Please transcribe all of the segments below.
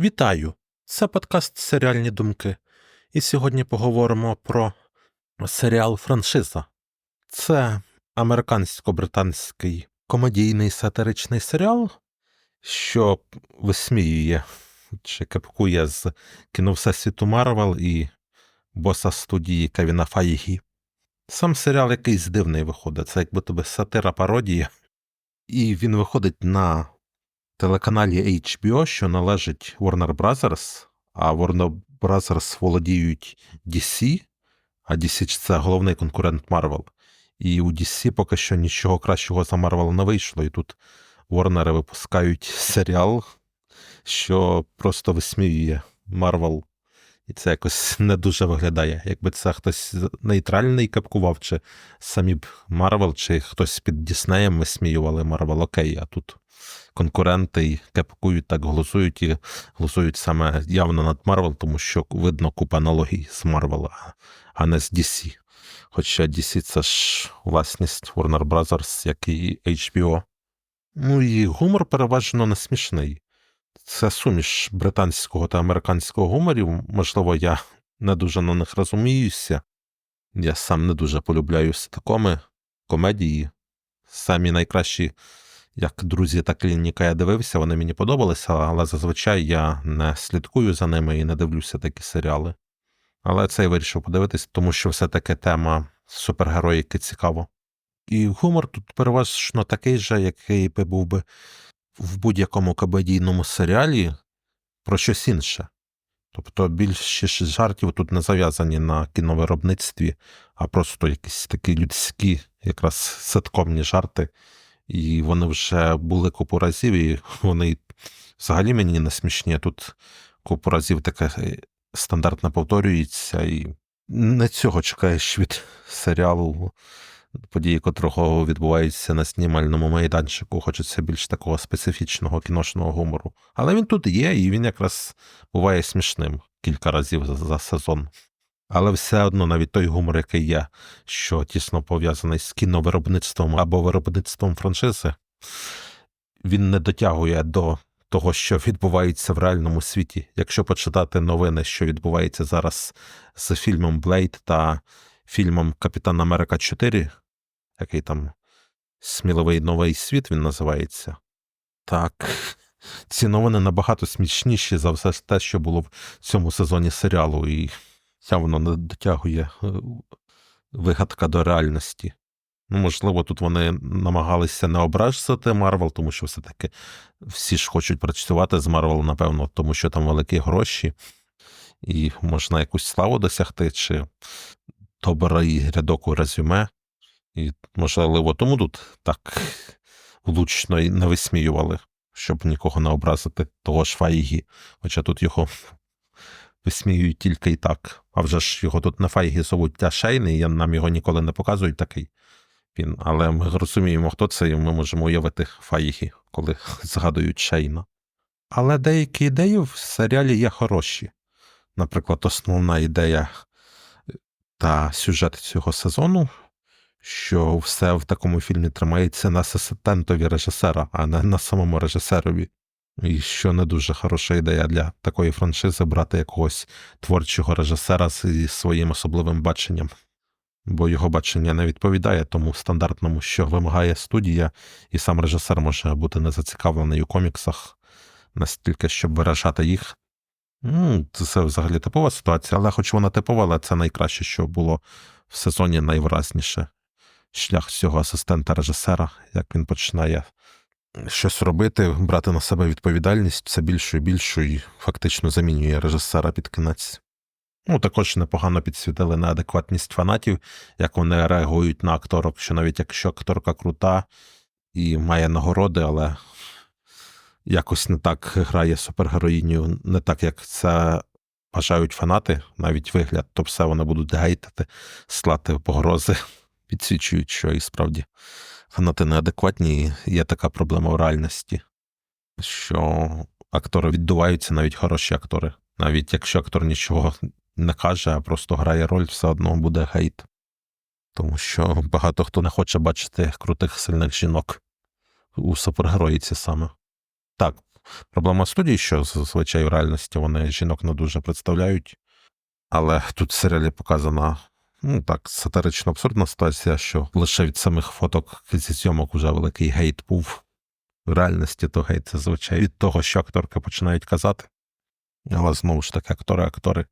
Вітаю! Це подкаст Серіальні думки. І сьогодні поговоримо про серіал Франшиза. Це американсько-британський комедійний сатиричний серіал, що висміює чи кепкує з кіно Всесвіту Марвел і боса студії Кевіна Файгі. Сам серіал якийсь дивний виходить. Це якби тобі сатира пародія. І він виходить на телеканалі HBO, що належить Warner Brothers, а Warner Brothers володіють DC, а DC це головний конкурент Marvel. І у DC поки що нічого кращого за Marvel не вийшло. І тут Warner випускають серіал, що просто висміює Marvel. І це якось не дуже виглядає. Якби це хтось нейтральний капкував, чи самі б Марвел, чи хтось під Діснеєм висміювали Марвел, окей, а тут конкуренти кепкують так голосують і голосують саме явно над Марвел, тому що видно купа аналогій з Марвел, а не з DC. Хоча DC це ж власність Warner Brothers, як і HBO. Ну і гумор переважно не смішний. Це суміш британського та американського гуморів. Можливо, я не дуже на них розуміюся. Я сам не дуже полюбляю ситкоми, комедії. Самі найкращі, як друзі та клініка, я дивився, вони мені подобалися, але зазвичай я не слідкую за ними і не дивлюся такі серіали. Але це я вирішив подивитись, тому що все-таки тема супергероїки цікаво. І гумор тут переважно такий же, який би був би в будь-якому комедійному серіалі про щось інше. Тобто більшість жартів тут не зав'язані на кіновиробництві, а просто якісь такі людські, якраз ситкомні жарти. І вони вже були купу разів, і вони взагалі мені не смішні. Тут купу разів таке стандартно повторюється, і не цього чекаєш від серіалу події, котрого відбуваються на знімальному майданчику, хочеться більш такого специфічного кіношного гумору. Але він тут є, і він якраз буває смішним кілька разів за, за сезон. Але все одно навіть той гумор, який є, що тісно пов'язаний з кіновиробництвом або виробництвом франшизи, він не дотягує до того, що відбувається в реальному світі. Якщо почитати новини, що відбувається зараз з фільмом Блейд та фільмом Капітан Америка 4, який там Сміливий новий світ він називається. Так, ці новини набагато смішніші за все те, що було в цьому сезоні серіалу, і явно не дотягує вигадка до реальності. Ну, можливо, тут вони намагалися не ображати Марвел, тому що все-таки всі ж хочуть працювати з Марвел, напевно, тому що там великі гроші, і можна якусь славу досягти, чи добрий рядок у резюме. І, можливо, тому тут так влучно і не висміювали, щоб нікого не образити того ж Файгі. Хоча тут його висміюють тільки і так. А вже ж його тут на Файгі зовуть Шейний, і нам його ніколи не показують такий. Він, Але ми розуміємо, хто це, і ми можемо уявити Файгі, коли згадують Шейна. Але деякі ідеї в серіалі є хороші. Наприклад, основна ідея та сюжет цього сезону, що все в такому фільмі тримається на асистентові режисера, а не на самому режисерові. І що не дуже хороша ідея для такої франшизи брати якогось творчого режисера зі своїм особливим баченням, бо його бачення не відповідає тому стандартному, що вимагає студія, і сам режисер може бути не зацікавлений у коміксах настільки, щоб виражати їх. Це взагалі типова ситуація, але хоч вона типова, але це найкраще, що було в сезоні найвразніше. Шлях цього асистента режисера, як він починає щось робити, брати на себе відповідальність все більшу і більшу, і фактично замінює режисера під кінець. Ну, також непогано підсвітили на адекватність фанатів, як вони реагують на акторок, що навіть якщо акторка крута і має нагороди, але якось не так грає супергероїню, не так, як це бажають фанати, навіть вигляд, то все вони будуть гейтити, слати погрози, підсвічують, що і справді фанати неадекватні, є така проблема в реальності, що актори віддуваються, навіть хороші актори. Навіть якщо актор нічого не каже, а просто грає роль, все одно буде гейт. Тому що багато хто не хоче бачити крутих сильних жінок у супергероїці саме. Так, проблема студії, що зазвичай в реальності вони жінок не дуже представляють. Але тут в серіалі показана ну так, сатирично абсурдна ситуація, що лише від самих фоток зі зйомок уже великий гейт був. В реальності то гейт зазвичай від того, що акторки починають казати. Але знову ж таки, актори, актори.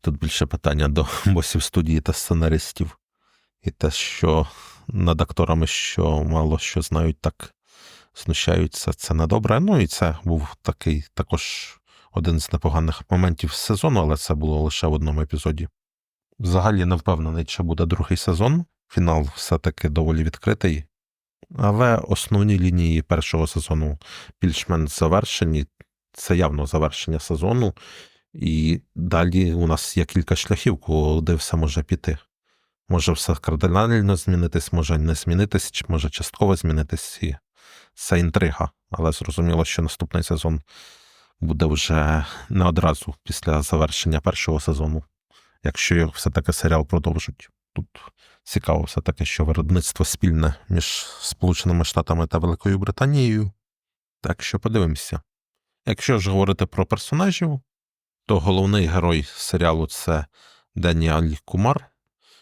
Тут більше питання до босів студії та сценаристів. І те, що над акторами, що мало що знають, так знущаються, це недобре. Ну і це був такий також один з непоганих моментів сезону, але це було лише в одному епізоді. Взагалі не впевнений, чи буде другий сезон. Фінал все-таки доволі відкритий. Але основні лінії першого сезону більш-менш завершені. Це явно завершення сезону. І далі у нас є кілька шляхів, куди все може піти. Може все кардинально змінитись, може не змінитись, чи може частково змінитись. І це інтрига. Але зрозуміло, що наступний сезон буде вже не одразу після завершення першого сезону, якщо його все-таки серіал продовжить. Тут цікаво все-таки, що виробництво спільне між Сполученими Штатами та Великою Британією. Так що подивимося. Якщо ж говорити про персонажів, то головний герой серіалу це Деніаль Кумар,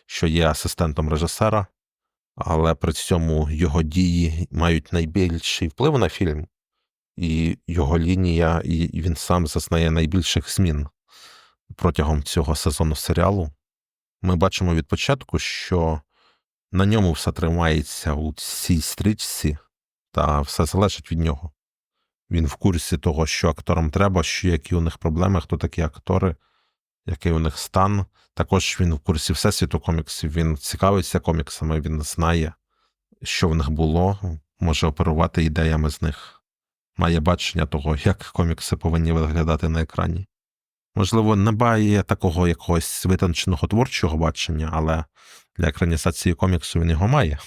що є асистентом режисера, але при цьому його дії мають найбільший вплив на фільм, і його лінія, і він сам зазнає найбільших змін протягом цього сезону серіалу. Ми бачимо від початку, що на ньому все тримається у цій стрічці, та все залежить від нього. Він в курсі того, що акторам треба, що які у них проблеми, хто такі актори, який у них стан. Також він в курсі всесвіту коміксів, він цікавиться коміксами, він знає, що в них було, може оперувати ідеями з них, має бачення того, як комікси повинні виглядати на екрані. Можливо, не має такого якогось витонченого творчого бачення, але для екранізації коміксу він його має.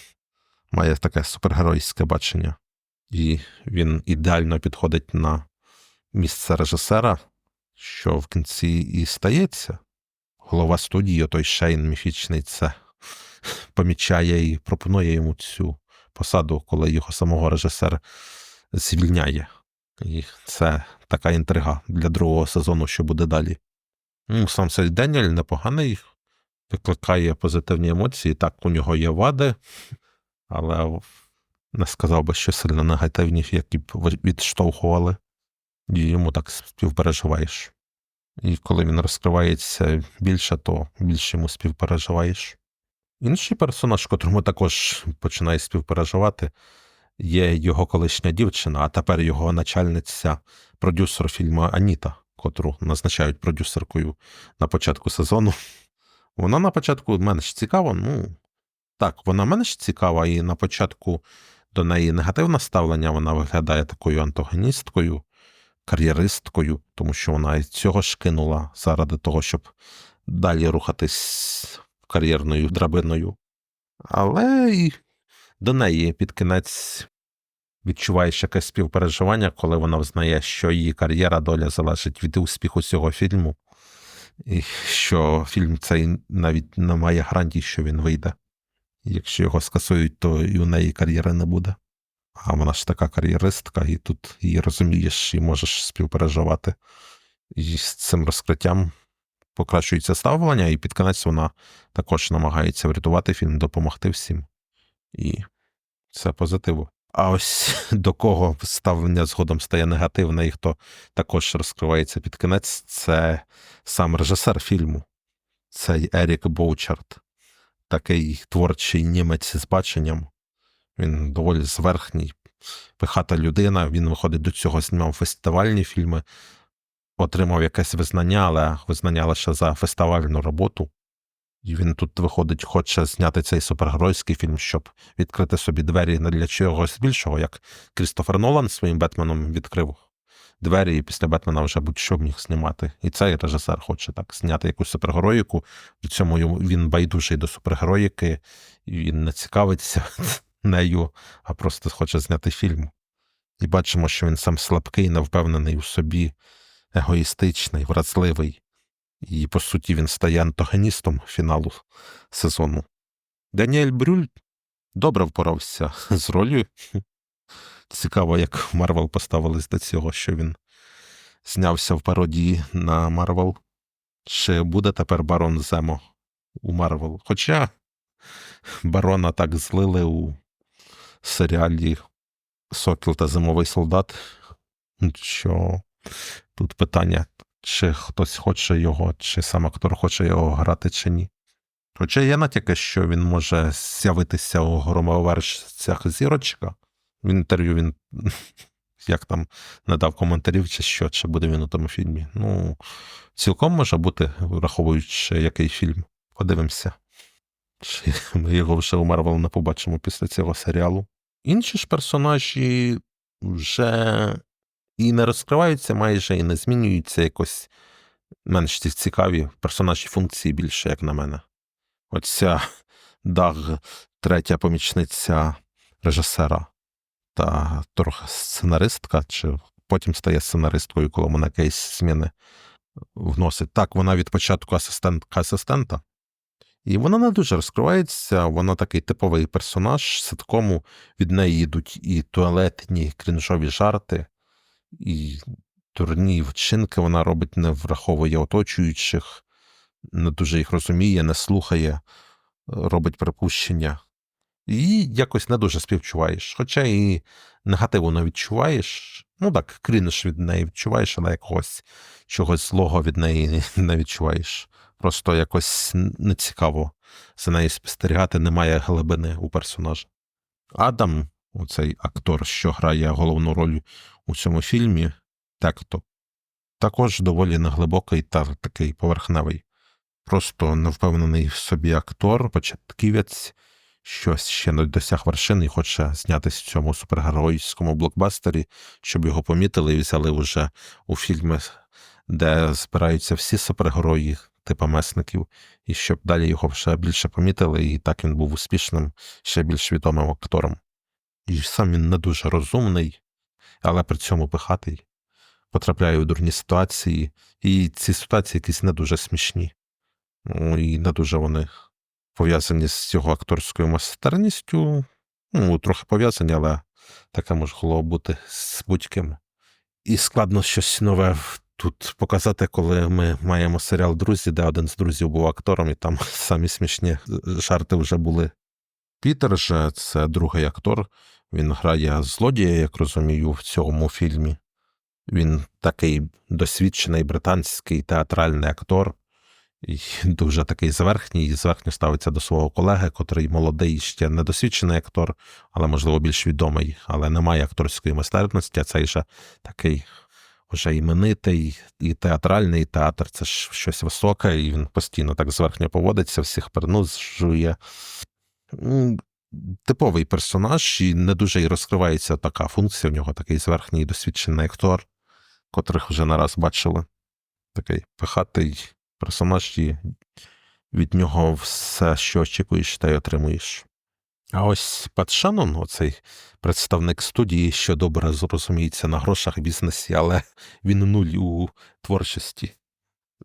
Має таке супергеройське бачення і він ідеально підходить на місце режисера, що в кінці і стається. Голова студії, той Шейн міфічний, це помічає і пропонує йому цю посаду, коли його самого режисер звільняє. І це така інтрига для другого сезону, що буде далі. Ну, Сам цей Деніель непоганий, викликає позитивні емоції. Так, у нього є вади, але не сказав би, що сильно негативні, які б відштовхували, і йому так співпереживаєш. І коли він розкривається більше, то більше йому співпереживаєш. Інший персонаж, котрому також починає співпереживати, є його колишня дівчина, а тепер його начальниця, продюсер фільму Аніта, котру назначають продюсеркою на початку сезону. Вона на початку менш цікава, ну так, вона менш цікава, і на початку до неї негативне ставлення, вона виглядає такою антагоністкою, кар'єристкою, тому що вона і цього ж кинула заради того, щоб далі рухатись кар'єрною драбиною. Але і до неї під кінець відчуваєш якесь співпереживання, коли вона взнає, що її кар'єра доля залежить від успіху цього фільму, і що фільм цей навіть не має гарантій, що він вийде. Якщо його скасують, то і у неї кар'єри не буде. А вона ж така кар'єристка, і тут її розумієш і можеш співпереживати. І з цим розкриттям покращується ставлення, і під кінець вона також намагається врятувати фільм, допомогти всім. І це позитиво. А ось до кого ставлення згодом стає негативне, і хто також розкривається під кінець, це сам режисер фільму, цей Ерік Боучард такий творчий німець з баченням. Він доволі зверхній, пихата людина. Він виходить до цього, знімав фестивальні фільми, отримав якесь визнання, але визнання лише за фестивальну роботу. І він тут виходить, хоче зняти цей супергеройський фільм, щоб відкрити собі двері не для чогось більшого, як Крістофер Нолан своїм Бетменом відкрив двері, і після Бетмена вже будь-що міг знімати. І цей режисер хоче так зняти якусь супергероїку. При цьому він байдужий до супергероїки, і він не цікавиться нею, а просто хоче зняти фільм. І бачимо, що він сам слабкий, невпевнений у собі, егоїстичний, вразливий. І, по суті, він стає антагоністом фіналу сезону. Даніель Брюль добре впорався з ролью. цікаво, як Марвел поставились до цього, що він знявся в пародії на Марвел. Чи буде тепер барон Земо у Марвел? Хоча барона так злили у серіалі Сокіл та Зимовий солдат, що тут питання, чи хтось хоче його, чи сам актор хоче його грати, чи ні. Хоча є натяки, що він може з'явитися у громовершцях зірочка. В інтерв'ю він як там не дав коментарів, чи що, чи буде він у тому фільмі. Ну, цілком може бути, враховуючи який фільм. Подивимося. Чи ми його вже у Марвел не побачимо після цього серіалу. Інші ж персонажі вже і не розкриваються майже, і не змінюються якось менш ці цікаві персонажі функції більше, як на мене. Оця Даг, третя помічниця режисера та трохи сценаристка, чи потім стає сценаристкою, коли вона якісь зміни вносить. Так, вона від початку асистентка асистента. І вона не дуже розкривається, вона такий типовий персонаж ситкому, від неї йдуть і туалетні крінжові жарти, і дурні вчинки вона робить, не враховує оточуючих, не дуже їх розуміє, не слухає, робить припущення. І якось не дуже співчуваєш. Хоча і негативу не відчуваєш. Ну так, крінж від неї відчуваєш, але якогось чогось злого від неї не відчуваєш. Просто якось нецікаво за нею спостерігати, немає глибини у персонажа. Адам, оцей актор, що грає головну роль у цьому фільмі, Текто, також доволі неглибокий та такий поверхневий. Просто невпевнений в собі актор, початківець, щось ще не досяг вершини і хоче знятися в цьому супергеройському блокбастері, щоб його помітили і взяли вже у фільми, де збираються всі супергерої типа месників, і щоб далі його ще більше помітили, і так він був успішним, ще більш відомим актором. І сам він не дуже розумний, але при цьому пихатий, потрапляє у дурні ситуації, і ці ситуації якісь не дуже смішні. Ну, і не дуже вони пов'язані з його акторською майстерністю. Ну, трохи пов'язані, але таке могло бути з будь-ким. І складно щось нове тут показати, коли ми маємо серіал Друзі, де один з друзів був актором, і там самі смішні жарти вже були. Пітер же це другий актор. Він грає злодія, як розумію, в цьому фільмі. Він такий досвідчений британський театральний актор, і дуже такий зверхній, і зверхньо ставиться до свого колеги, котрий молодий, ще недосвідчений актор, але, можливо, більш відомий, але не має акторської майстерності, а цей же такий вже іменитий, і театральний театр це ж щось високе, і він постійно так зверхньо поводиться, всіх пернузжує. Типовий персонаж, і не дуже і розкривається така функція. У нього такий зверхній досвідчений актор, котрих вже не раз бачили. Такий пихатий персонаж, і від нього все, що очікуєш, та й отримуєш. А ось Пат Шанон, оцей представник студії, що добре зрозуміється на грошах бізнесі, але він нуль у творчості.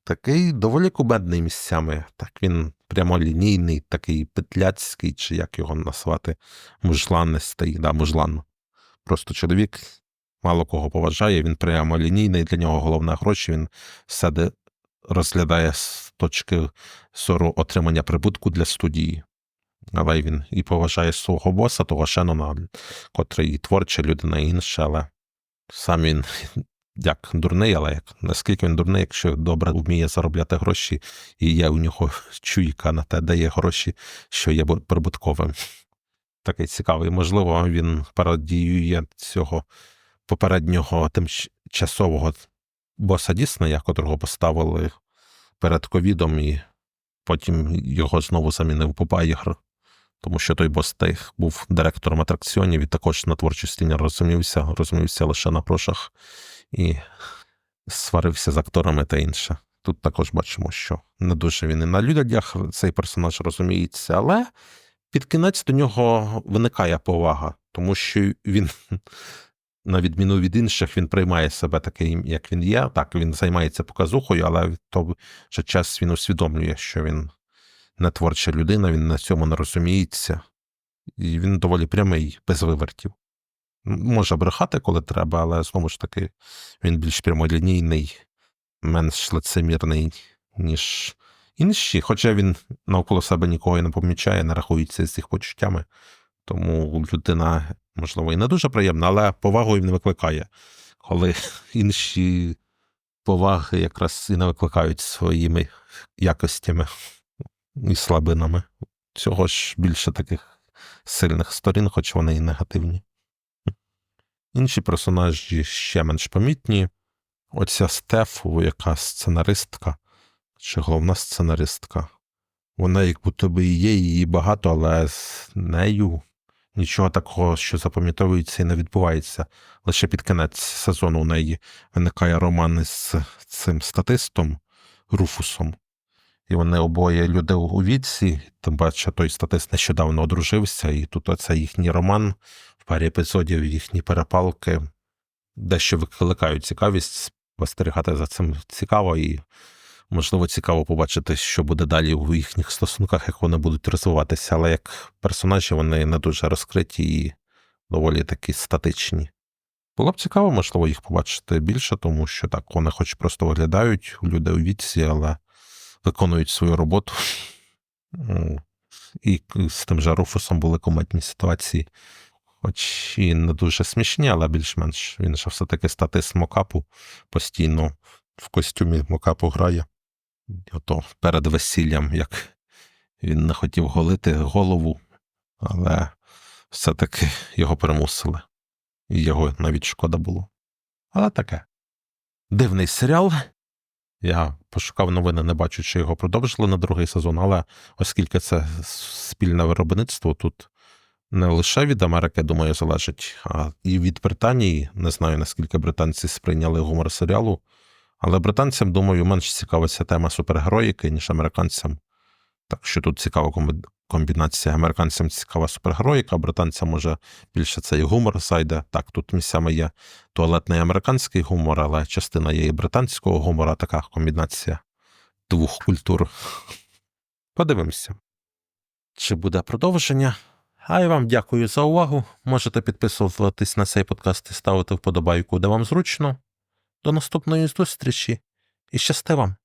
Такий доволі кубедний місцями. Так він прямолінійний, такий петляцький, чи як його назвати, мужланистий, да, мужлан. Просто чоловік мало кого поважає, він прямолінійний, для нього головне гроші, він все розглядає з точки зору отримання прибутку для студії. Але він і поважає свого боса, того Шенона, котрий і творча людина і інша, але сам він як дурний, але як наскільки він дурний, якщо добре вміє заробляти гроші, і є у нього чуйка на те, де є гроші, що є прибутковим. Такий цікавий. Можливо, він пародіює цього попереднього тимчасового боса Діснея, котрого поставили перед ковідом, і потім його знову замінив Попаєгр тому що той Бостейх був директором атракціонів і також на творчості не розумівся, розумівся лише на грошах і сварився з акторами та інше. Тут також бачимо, що не дуже він і на людях цей персонаж розуміється, але під кінець до нього виникає повага, тому що він, на відміну від інших, він приймає себе таким, як він є. Так, він займається показухою, але в той же час він усвідомлює, що він не творча людина, він на цьому не розуміється, і він доволі прямий, без вивертів. Може брехати, коли треба, але знову ж таки він більш прямолінійний, менш лицемірний, ніж інші. Хоча він навколо себе нікого і не помічає, не рахується з їх почуттями. Тому людина, можливо, і не дуже приємна, але повагу їм не викликає, коли інші поваги якраз і не викликають своїми якостями і слабинами. Цього ж більше таких сильних сторін, хоч вони і негативні. Інші персонажі ще менш помітні. Оця Стеф, яка сценаристка, чи головна сценаристка. Вона як будто би і є, її багато, але з нею нічого такого, що запам'ятовується і не відбувається. Лише під кінець сезону у неї виникає роман із цим статистом Руфусом. І вони обоє люди у віці, тим паче той статист нещодавно одружився, і тут оце їхній роман в парі епізодів, їхні перепалки дещо викликають цікавість, спостерігати за цим цікаво, і, можливо, цікаво побачити, що буде далі у їхніх стосунках, як вони будуть розвиватися. Але як персонажі вони не дуже розкриті і доволі такі статичні. Було б цікаво, можливо, їх побачити більше, тому що так вони хоч просто виглядають люди у віці, але виконують свою роботу. І з тим же Руфусом були комедні ситуації, хоч і не дуже смішні, але більш-менш він же все-таки статист мокапу постійно в костюмі мокапу грає. Ото перед весіллям, як він не хотів голити голову, але все-таки його примусили. І його навіть шкода було. Але таке. Дивний серіал. Я пошукав новини, не бачу, чи його продовжили на другий сезон, але оскільки це спільне виробництво, тут не лише від Америки, думаю, залежить, а і від Британії. Не знаю, наскільки британці сприйняли гумор серіалу. Але британцям, думаю, менш цікава ця тема супергероїки, ніж американцям. Так що тут цікава комбінація. Американцям цікава супергероїка, британцям може більше цей гумор зайде. Так, тут місцями є туалетний американський гумор, але частина є і британського гумора, така комбінація двох культур. Подивимося. Чи буде продовження? А я вам дякую за увагу. Можете підписуватись на цей подкаст і ставити вподобайку, де вам зручно. До наступної зустрічі і щасти вам!